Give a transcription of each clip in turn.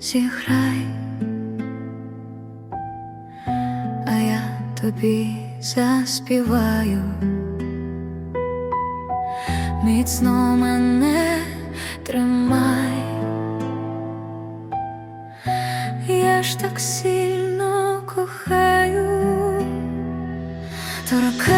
зіграй, а я тобі заспіваю, міцно мене тримай, я ж так сильно кохаю, торкайся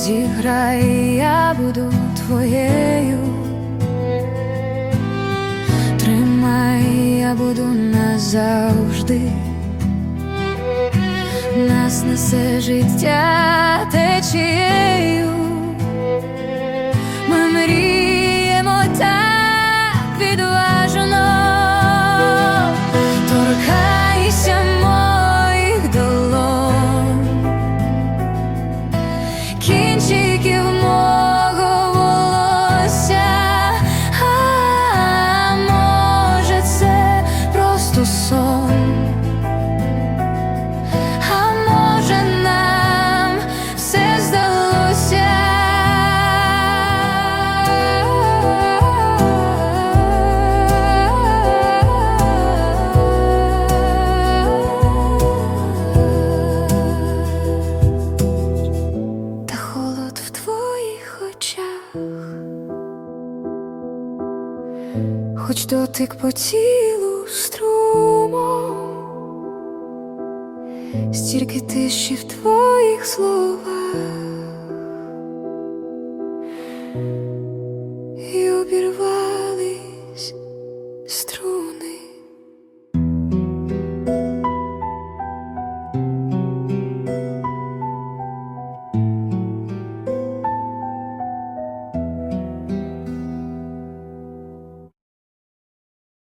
Зіграй, я буду твоєю. Тримай, я буду назавжди. Нас несе життя течією. Сон. А може нам все в твоїх очах, хоч дотик по стільки тиші в твоїх словах,